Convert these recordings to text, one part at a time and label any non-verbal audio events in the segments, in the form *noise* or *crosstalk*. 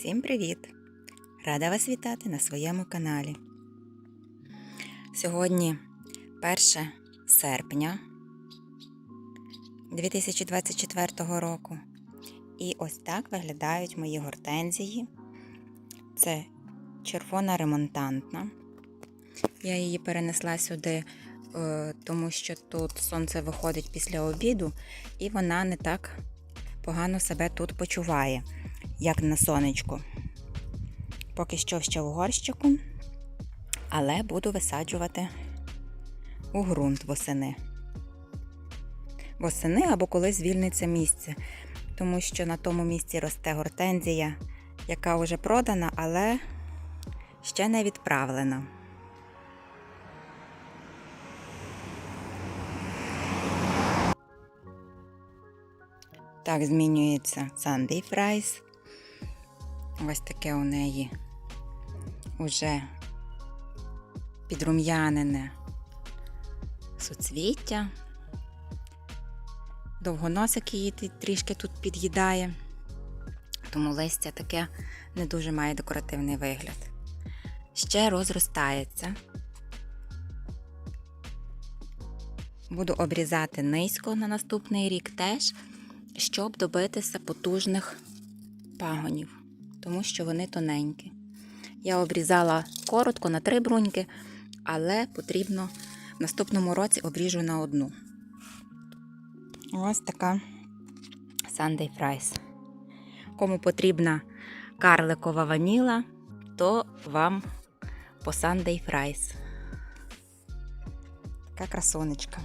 Всім привіт! Рада вас вітати на своєму каналі. Сьогодні 1 серпня 2024 року. І ось так виглядають мої гортензії. Це червона ремонтантна. Я її перенесла сюди, е, тому що тут сонце виходить після обіду, і вона не так погано себе тут почуває, як на сонечку. Поки що ще в горщику, але буду висаджувати у ґрунт восени. Восени або коли звільниться місце, тому що на тому місці росте гортензія, яка вже продана, але ще не відправлена. Так змінюється Sunday Fries. Ось таке у неї уже підрум'янене суцвіття. Довгоносик її трішки тут під'їдає, тому листя таке не дуже має декоративний вигляд. Ще розростається. Буду обрізати низько на наступний рік теж, щоб добитися потужних пагонів, тому що вони тоненькі. Я обрізала коротко на три бруньки, але потрібно в наступному році обріжу на одну. Ось така Sunday Fries. Кому потрібна карликова ваніла, то вам по Sunday Fries. Така красонечка.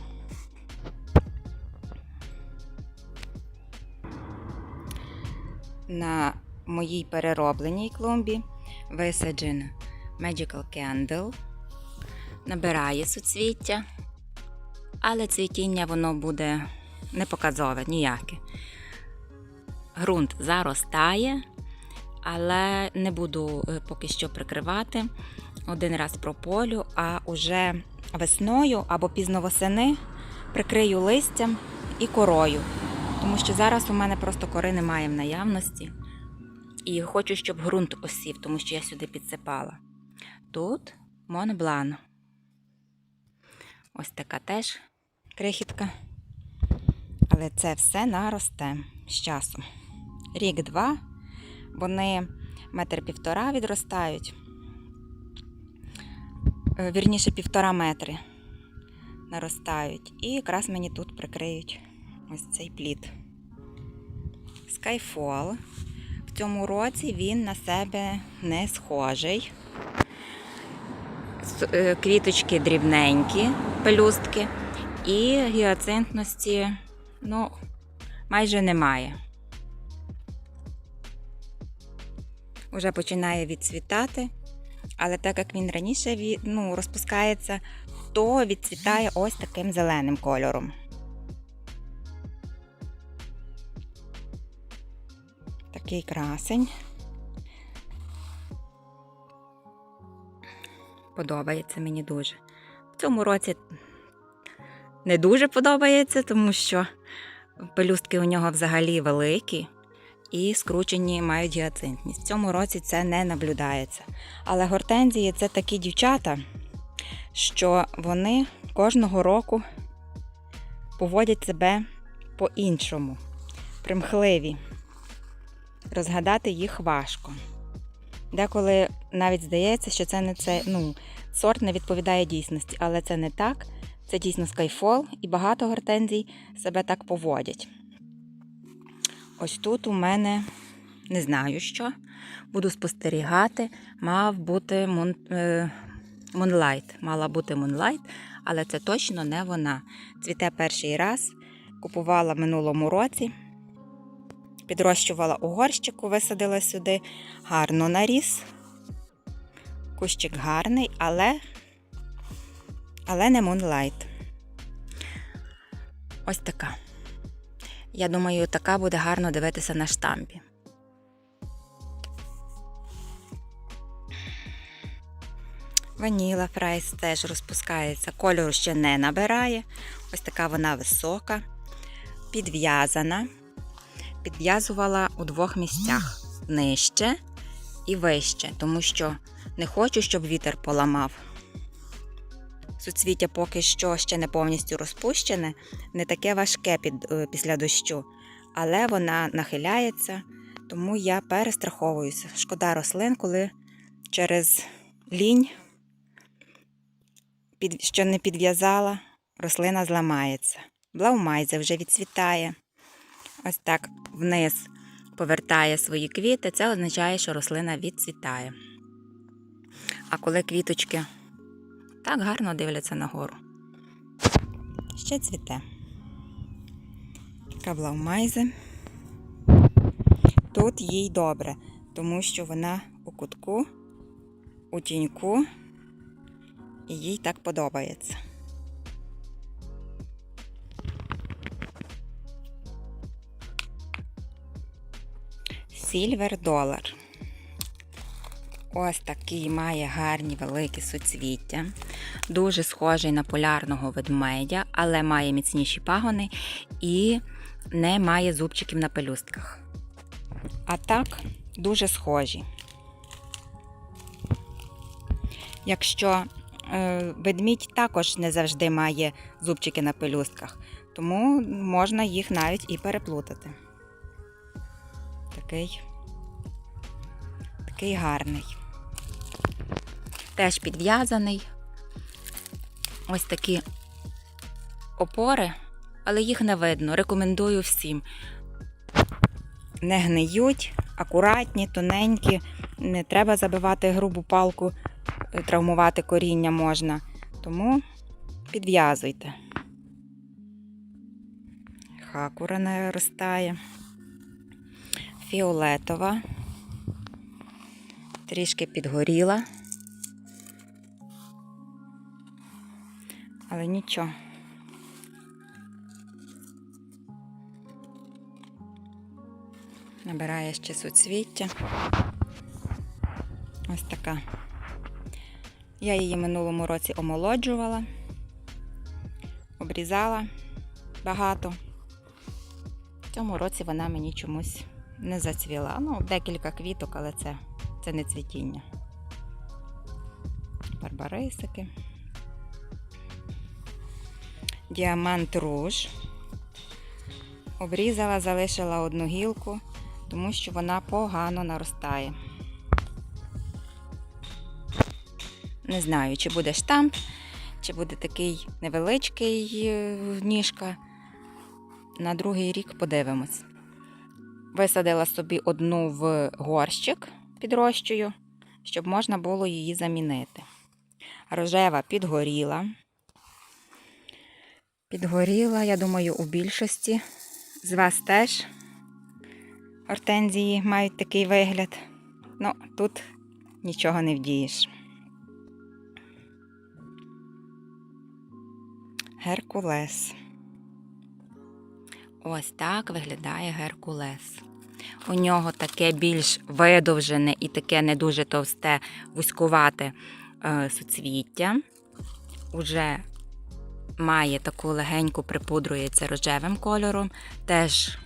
На моїй переробленій клумбі висаджена Magical Candle. Набирає суцвіття, але цвітіння воно буде не показове ніяке. Грунт заростає, але не буду е, поки що прикривати. Один раз прополю, а уже весною або пізно восени прикрию листям і корою. Тому що зараз у мене просто кори немає в наявності. І хочу, щоб ґрунт осів, тому що я сюди підсипала. Тут Монблан. Ось така теж крихітка. Але це все наросте з часом. Рік-два, вони метр півтора відростають. Е, Вірніше півтора метри наростають. І якраз мені тут прикриють ось цей плід. Skyfall. В цьому році він на себе не схожий. Е, Квіточки дрібненькі, пелюстки, і гіацинтності ну, майже немає. Уже починає відцвітати, але так як він раніше ну, розпускається, то відцвітає ось таким зеленим кольором. Такий красень. Подобається мені дуже. В цьому році не дуже подобається, тому що пелюстки у нього взагалі великі і скручені мають гіацинтність. В цьому році це не наблюдається. Але гортензії це такі дівчата, що вони кожного року поводять себе по-іншому, примхливі. Розгадати їх важко. Деколи навіть здається, що це не це, ну, сорт не відповідає дійсності, але це не так. Це дійсно скайфол, і багато гортензій себе так поводять. Ось тут у мене не знаю що. Буду спостерігати. Мав бути мун, е, Moonlight. Мала бути Moonlight, але це точно не вона. Цвіте перший раз. Купувала минулому році. Підрощувала у горщику, висадила сюди. Гарно наріс. Кущик гарний, але, але не Moonlight. Ось така. Я думаю, така буде гарно дивитися на штампі. Ваніла фрайс теж розпускається. Кольору ще не набирає. Ось така вона висока, підв'язана. Підв'язувала у двох місцях нижче і вище, тому що не хочу, щоб вітер поламав. Суцвіття поки що ще не повністю розпущене, не таке важке під, е, після дощу, але вона нахиляється, тому я перестраховуюся. Шкода рослин, коли через лінь, під, що не підв'язала, рослина зламається. Блаумайзе вже відцвітає. Ось так вниз повертає свої квіти, це означає, що рослина відцвітає. А коли квіточки так гарно дивляться нагору. Ще цвіте. Така блаумайзе. Тут їй добре, тому що вона у кутку, у тіньку, і їй так подобається. Сільвер долар. Ось такий має гарні великі суцвіття. Дуже схожий на полярного ведмедя, але має міцніші пагони і не має зубчиків на пелюстках. А так, дуже схожі. Якщо е, ведмідь також не завжди має зубчики на пелюстках, тому можна їх навіть і переплутати. Такий, такий гарний. Теж підв'язаний. Ось такі опори, але їх не видно. Рекомендую всім. Не гниють, акуратні, тоненькі, не треба забивати грубу палку, е, травмувати коріння можна. Тому підв'язуйте. Хакура наростає. Фіолетова. Трішки підгоріла. Але нічого. Набирає ще суцвіття. Ось така. Я її минулому році омолоджувала, обрізала багато. В цьому році вона мені чомусь не зацвіла. Ну, декілька квіток, але це, це не цвітіння. Барбарисики. Діамант руж. Обрізала, залишила одну гілку, тому що вона погано наростає. Не знаю, чи буде штамп, чи буде такий невеличкий е, ніжка. На другий рік подивимось. Висадила собі одну в горщик під рощою, щоб можна було її замінити. Рожева підгоріла. Підгоріла, я думаю, у більшості. З вас теж гортензії мають такий вигляд. Ну, тут нічого не вдієш. Геркулес. Ось так виглядає Геркулес. У нього таке більш видовжене і таке не дуже товсте, вузькувате е, суцвіття. Уже має таку легеньку припудрується рожевим кольором, теж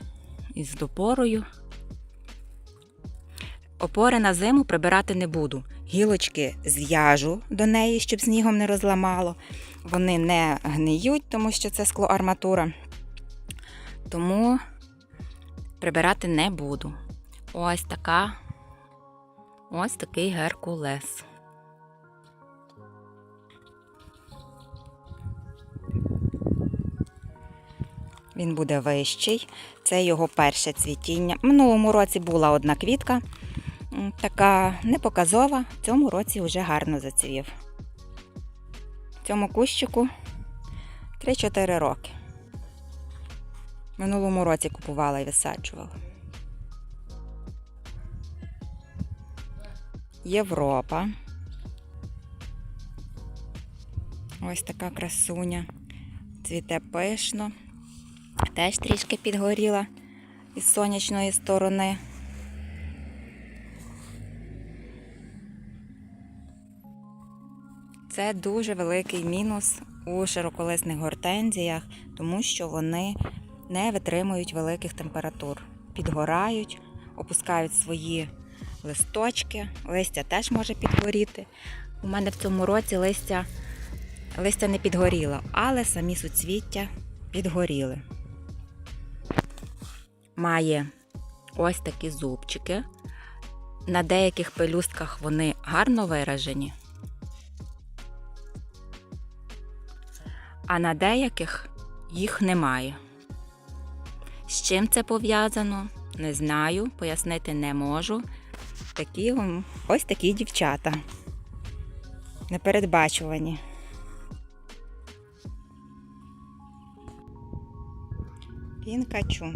із допорою. Опори на зиму прибирати не буду. Гілочки зв'яжу до неї, щоб снігом не розламало. Вони не гниють, тому що це склоарматура. Тому прибирати не буду. Ось така. Ось такий геркулес. Він буде вищий. Це його перше цвітіння. Минулому році була одна квітка, така непоказова. В цьому році вже гарно зацвів. Цьому кущику 3-4 роки. Минулому році купувала і висаджувала. Європа. Ось така красуня. Цвіте пишно. Теж трішки підгоріла із сонячної сторони. Це дуже великий мінус у широколисних гортензіях, тому що вони не витримують великих температур, підгорають, опускають свої листочки, листя теж може підгоріти. У мене в цьому році листя, листя не підгоріло, але самі суцвіття підгоріли. Має ось такі зубчики. На деяких пелюстках вони гарно виражені. А на деяких їх немає. З чим це пов'язано, не знаю, пояснити не можу. Такі ось такі дівчата. Непередбачувані. Пінкачу.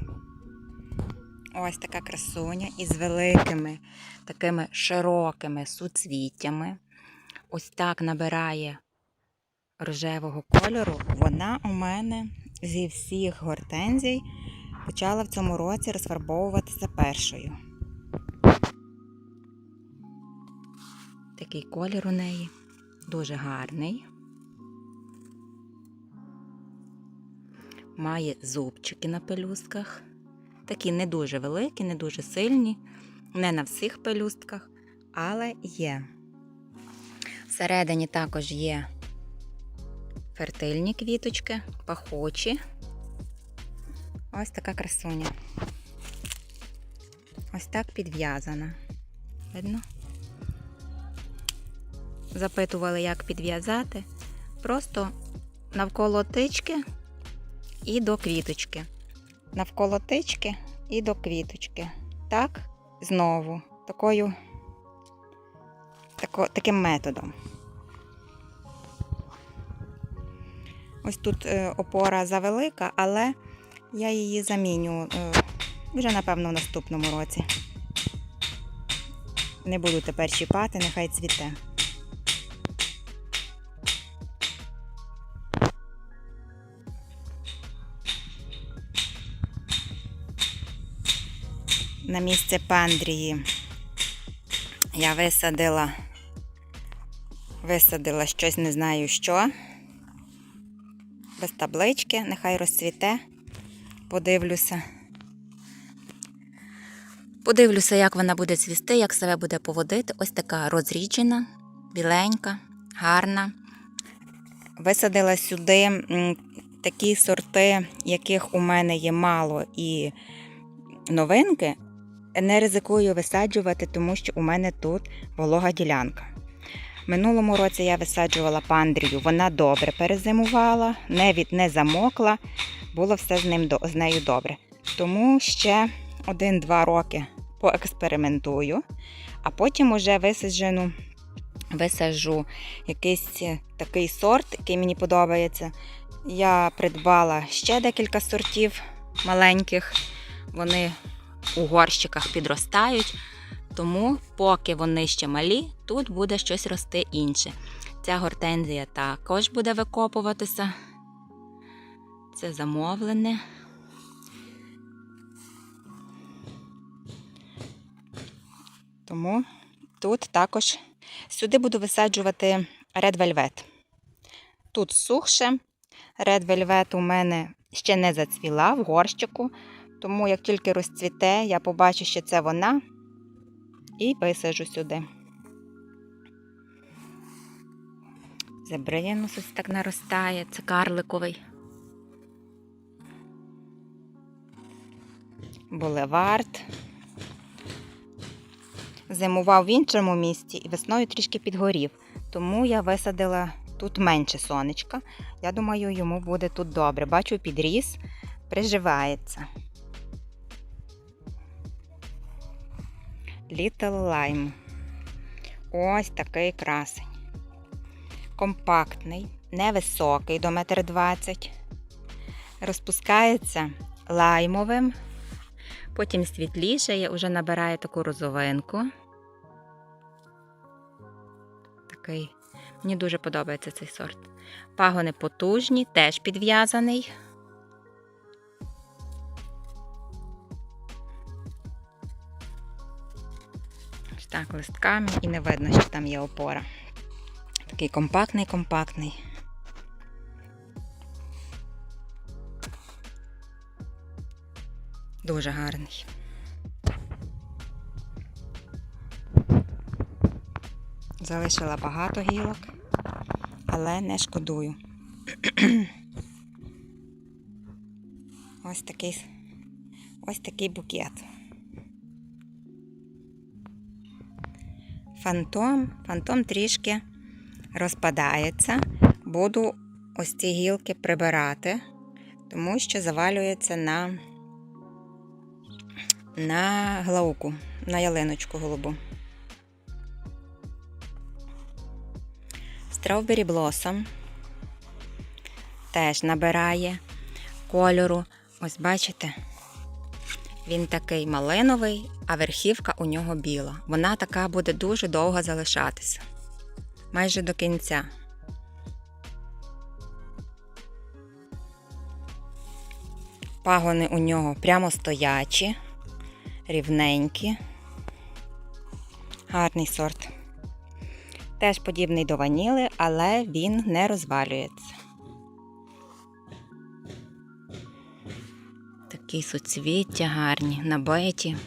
Ось така красуня із великими, такими широкими суцвіттями. Ось так набирає рожевого кольору. Вона у мене зі всіх гортензій почала в цьому році розфарбовуватися першою. Такий колір у неї дуже гарний. Має зубчики на пелюстках. Такі не дуже великі, не дуже сильні, не на всіх пелюстках, але є. Всередині також є фертильні квіточки, пахучі. Ось така красуня. Ось так підв'язана. Видно? Запитували, як підв'язати. Просто навколо тички і до квіточки. Навколо тички і до квіточки. Так, знову, такою, тако, таким методом. Ось тут е, опора завелика, але я її заміню е, вже, напевно, в наступному році. Не буду тепер чіпати, нехай цвіте. На місце пандрії я висадила, висадила щось, не знаю що. Без таблички, нехай розцвіте. Подивлюся. Подивлюся, як вона буде цвісти, як себе буде поводити. Ось така розріджена, біленька, гарна. Висадила сюди такі сорти, яких у мене є мало і новинки. Не ризикую висаджувати, тому що у мене тут волога ділянка. Минулому році я висаджувала пандрію, вона добре перезимувала, не, від, не замокла, було все з, ним, з нею добре. Тому ще один-два роки поекспериментую, а потім уже висаджену, висаджу якийсь е, такий сорт, який мені подобається. Я придбала ще декілька сортів маленьких. Вони у горщиках підростають. Тому, поки вони ще малі, тут буде щось рости інше. Ця гортензія також буде викопуватися. Це замовлене. Тому тут також сюди буду висаджувати Red Velvet. Тут сухше. Red Velvet у мене ще не зацвіла в горщику, тому як тільки розцвіте, я побачу, що це вона, і висаджу сюди. Зебринус ось так наростає, це карликовий. Булевард. Зимував в іншому місці і весною трішки підгорів. Тому я висадила тут менше сонечка. Я думаю, йому буде тут добре. Бачу, підріс, приживається. Little Lime. Ось такий красень. Компактний, невисокий до 1,20 м. Розпускається лаймовим. Потім світлішає, вже набирає таку розовинку. Такий. Мені дуже подобається цей сорт. Пагони потужні, теж підв'язаний. Так, листками і не видно, що там є опора. Такий компактний, компактний. Дуже гарний. Залишила багато гілок, але не шкодую. Ось такий, ось такий букет. Фантом, фантом трішки розпадається. Буду ось ці гілки прибирати, тому що завалюється на, на глауку, на ялиночку голубу. Strawberry Blossom теж набирає кольору. Ось бачите, він такий малиновий, а верхівка у нього біла. Вона така буде дуже довго залишатися. Майже до кінця. Пагони у нього прямо стоячі, рівненькі. Гарний сорт. Теж подібний до ваніли, але він не розвалюється. Такі суцвіття гарні, набиті.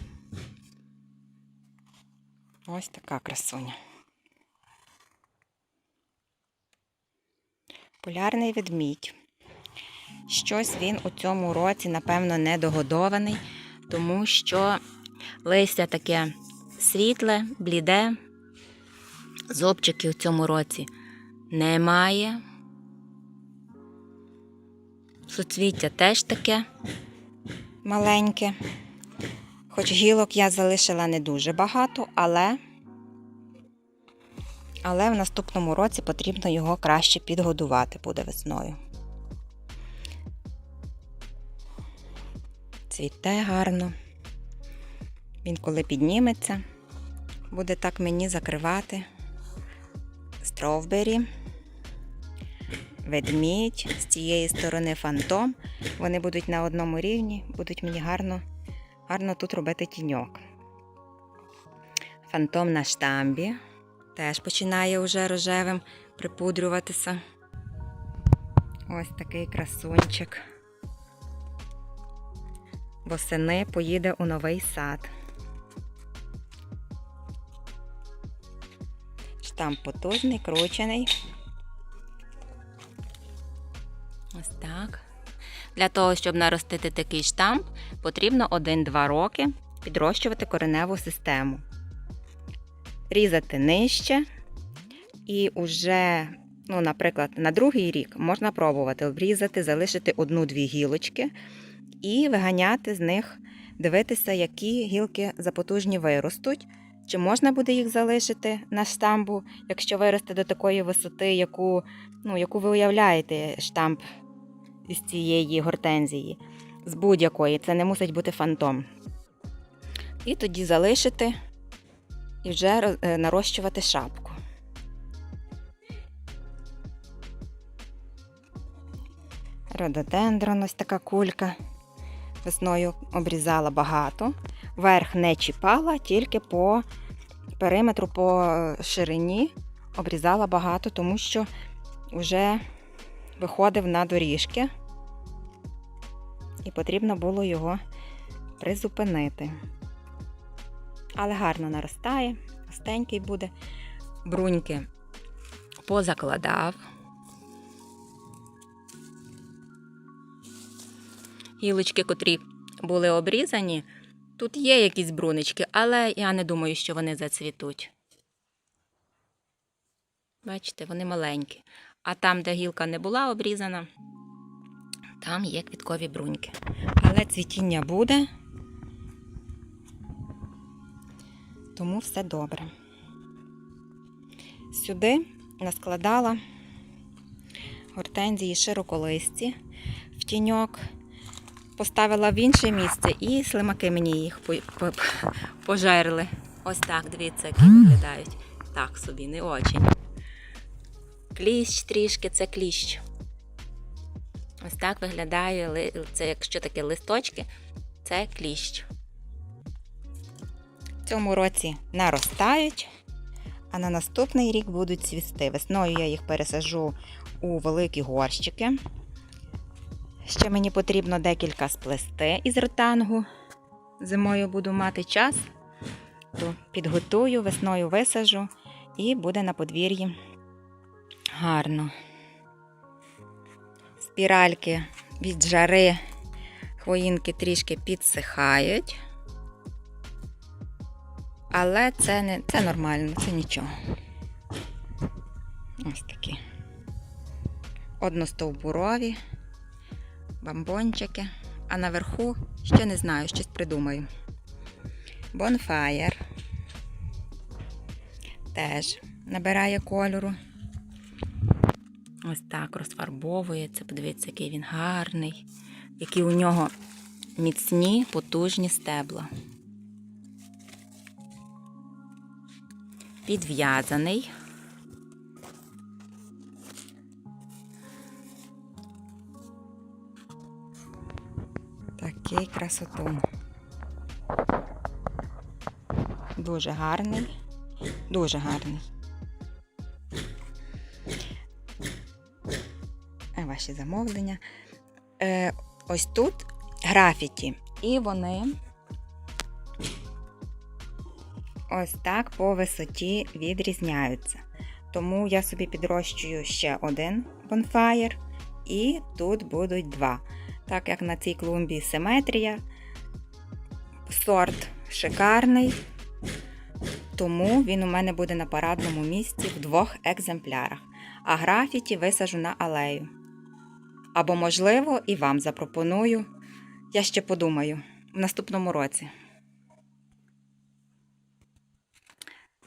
Ось така красуня. Полярний ведмідь. Щось він у цьому році, напевно, недогодований, тому що листя таке світле, бліде. Зобчиків у цьому році немає. Суцвіття теж таке маленьке. Хоч гілок я залишила не дуже багато, але, але в наступному році потрібно його краще підгодувати буде весною. Цвіте гарно. Він коли підніметься, буде так мені закривати стровбері, ведмідь, з цієї сторони фантом. Вони будуть на одному рівні, будуть мені гарно, гарно тут робити тіньок. Фантом на штамбі теж починає уже рожевим припудрюватися. Ось такий красунчик. Восени поїде у новий сад. Штамп потужний, кручений. Ось так. Для того, щоб наростити такий штамп, потрібно 1-2 роки підрощувати кореневу систему. Різати нижче. І уже, ну, наприклад, на другий рік можна пробувати обрізати, залишити одну-дві гілочки і виганяти з них, дивитися, які гілки запотужні виростуть. Чи можна буде їх залишити на штамбу, якщо виросте до такої висоти, яку, ну, яку ви уявляєте штамп із цієї гортензії, з будь-якої, це не мусить бути фантом. І тоді залишити і вже е, нарощувати шапку. Рододендрон, ось така кулька. Весною обрізала багато. Верх не чіпала, тільки по периметру, по ширині обрізала багато, тому що вже виходив на доріжки, і потрібно було його призупинити. Але гарно наростає, густенький буде. Бруньки позакладав. Гілочки, котрі були обрізані, тут є якісь брунички, але я не думаю, що вони зацвітуть. Бачите, вони маленькі. А там, де гілка не була обрізана, там є квіткові бруньки. Але цвітіння буде, тому все добре. Сюди наскладала гортензії широколисті в тіньок, поставила в інше місце і слимаки мені їх по- по- пожерли. Ось так, дивіться, які виглядають. Так собі, не очень. Кліщ трішки, це кліщ. Ось так виглядає, це якщо такі листочки, це кліщ. В цьому році наростають, а на наступний рік будуть цвісти. Весною я їх пересажу у великі горщики. Ще мені потрібно декілька сплести із ротангу. Зимою буду мати час, то підготую, весною висажу і буде на подвір'ї гарно. Спіральки від жари хвоїнки трішки підсихають. Але це не це нормально, це нічого. Ось такі. Одностовбурові, бамбончики. А наверху ще не знаю, щось придумаю. Bonfire. Теж набирає кольору. Ось так розфарбовується. Подивіться, який він гарний, які у нього міцні, потужні стебла. Підв'язаний. Такий красотун. Дуже гарний, дуже гарний. Е, Ваші замовлення. Е, ось тут графіті. І вони ось так по висоті відрізняються. Тому я собі підрощую ще один бонфаєр, і тут будуть два. Так як на цій клумбі симетрія, сорт шикарний, тому він у мене буде на парадному місці в двох екземплярах. А графіті висажу на алею. Або, можливо, і вам запропоную. Я ще подумаю в наступному році.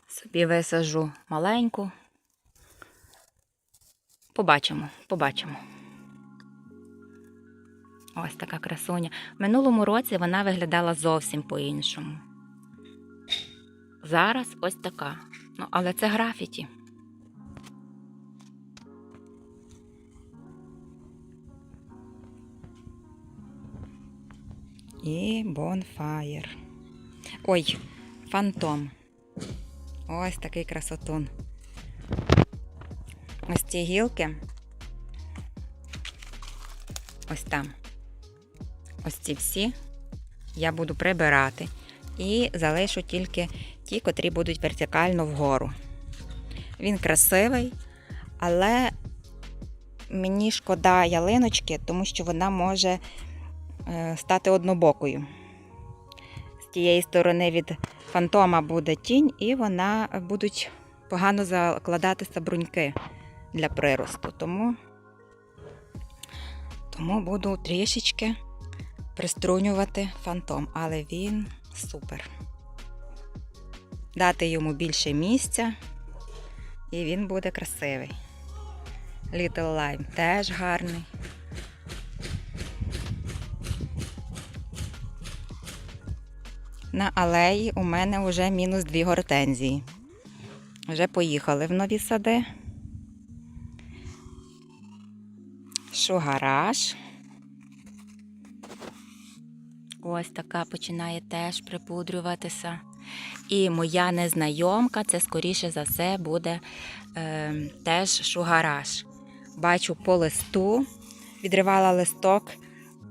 Собі висажу маленьку. Побачимо, побачимо. Ось така красуня. Минулому році вона виглядала зовсім по-іншому. Зараз ось така. Ну, але це графіті. І бонфаєр. Ой, фантом. Ось такий красотун. Ось ці гілки. Ось там. Ось ці всі я буду прибирати. І залишу тільки ті, котрі будуть вертикально вгору. Він красивий, але мені шкода ялиночки, тому що вона може е, стати однобокою. З тієї сторони від фантома буде тінь, і вона будуть погано закладатися бруньки для приросту. Тому, тому буду трішечки приструнювати фантом, але він супер. Дати йому більше місця, і він буде красивий. Little Lime теж гарний. На алеї у мене вже мінус дві гортензії. Вже поїхали в нові сади. Шугараж. Ось така починає теж припудрюватися. І моя незнайомка, це скоріше за все буде е, теж шугараж. Бачу по листу, відривала листок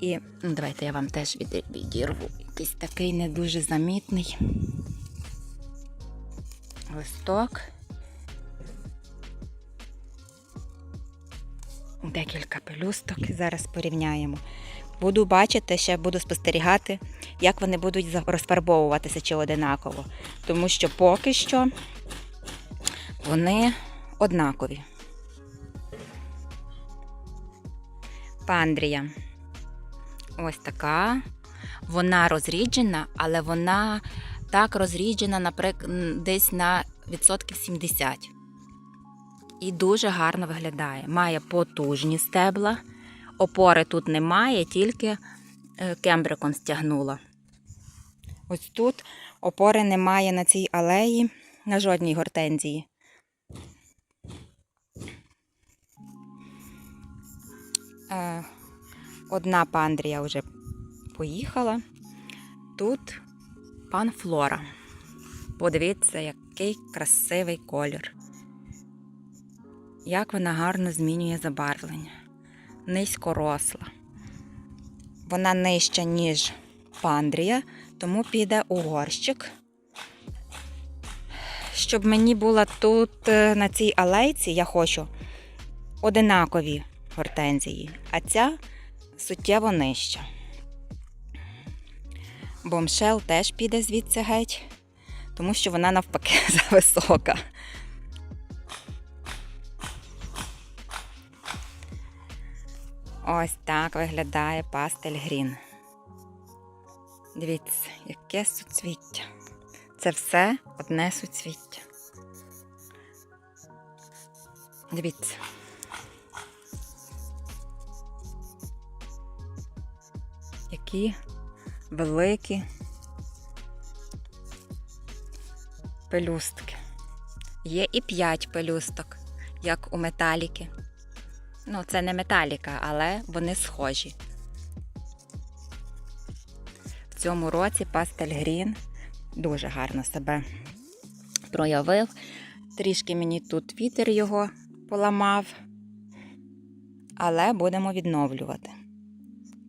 і ну, давайте я вам теж відірву. Якийсь такий не дуже замітний листок. Декілька пелюсток. Зараз порівняємо. Буду бачити, ще буду спостерігати, як вони будуть розфарбовуватися чи одинаково. Тому що поки що вони однакові. Пандрія. Ось така. Вона розріджена, але вона так розріджена, наприклад, десь на відсотків 70. І дуже гарно виглядає. Має потужні стебла. Опори тут немає, тільки е, кембриком стягнула. Ось тут опори немає на цій алеї, на жодній гортензії. Е, Одна пандрія вже поїхала. Тут пан Флора. Подивіться, який красивий колір. Як вона гарно змінює забарвлення. Низькоросла. Вона нижча, ніж пандрія, тому піде у горщик, щоб мені була тут е, на цій алейці, я хочу одинакові гортензії, а ця суттєво нижча. Бомшел теж піде звідси геть, тому що вона навпаки *laughs* зависока. Ось так виглядає пастель грін. Дивіться, яке суцвіття. Це все одне суцвіття. Дивіться. Які великі пелюстки. Є і п'ять пелюсток, як у металіки. Ну, це не металіка, але вони схожі. В цьому році пастель Грін дуже гарно себе проявив. Трішки мені тут вітер його поламав, але будемо відновлювати.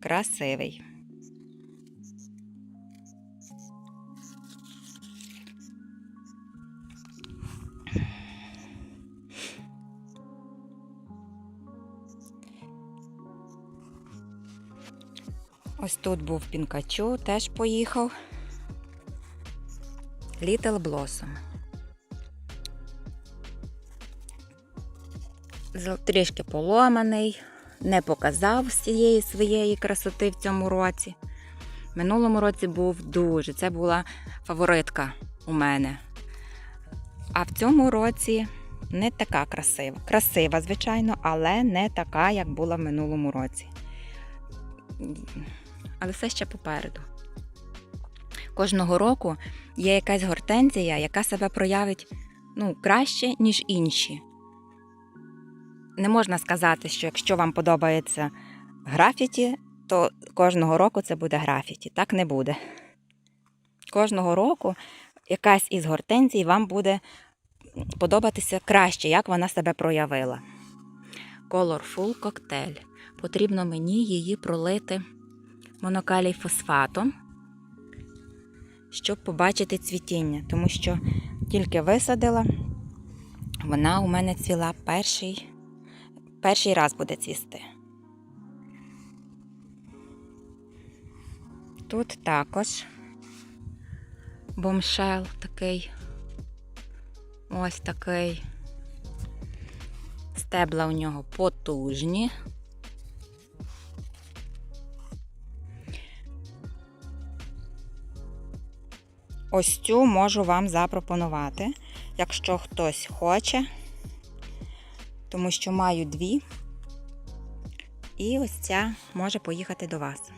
Красивий. Ось тут був Пінкачу, теж поїхав. Little Blossom. Трішки поломаний, не показав всієї своєї красоти в цьому році. Минулому році був дуже. Це була фаворитка у мене. А в цьому році не така красива. Красива, звичайно, але не така, як була в минулому році. Але все ще попереду. Кожного року є якась гортензія, яка себе проявить ну, краще, ніж інші. Не можна сказати, що якщо вам подобається графіті, то кожного року це буде графіті. Так не буде. Кожного року якась із гортензій вам буде подобатися краще, як вона себе проявила. Colorful коктейль. Потрібно мені її пролити монокалій фосфатом, щоб побачити цвітіння, тому що тільки висадила, вона у мене цвіла перший, перший раз буде цвісти. Тут також бомшел такий, ось такий. Стебла у нього потужні. Ось цю можу вам запропонувати, якщо хтось хоче, тому що маю дві. І ось ця може поїхати до вас.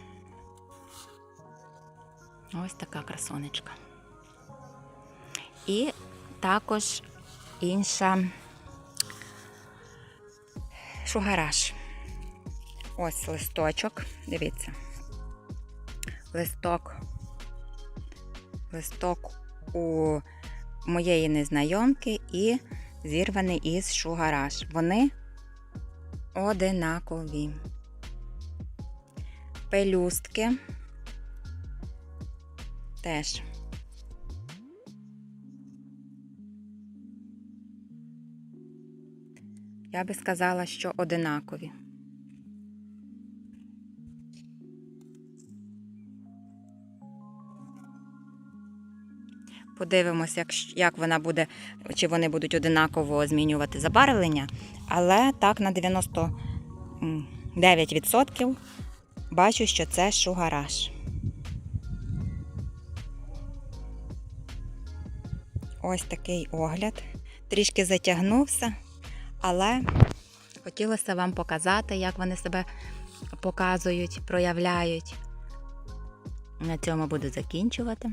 Ось така красонечка. І також інша шугараш. Ось листочок. Дивіться. Листок. Листок у моєї незнайомки і зірваний із шугараш. Вони одинакові. Пелюстки теж. Я би сказала, що одинакові. Подивимося, як, як вона буде, чи вони будуть одинаково змінювати забарвлення. Але так на 99% бачу, що це шугараш. Ось такий огляд. Трішки затягнувся, але хотілося вам показати, як вони себе показують, проявляють. На цьому буду закінчувати.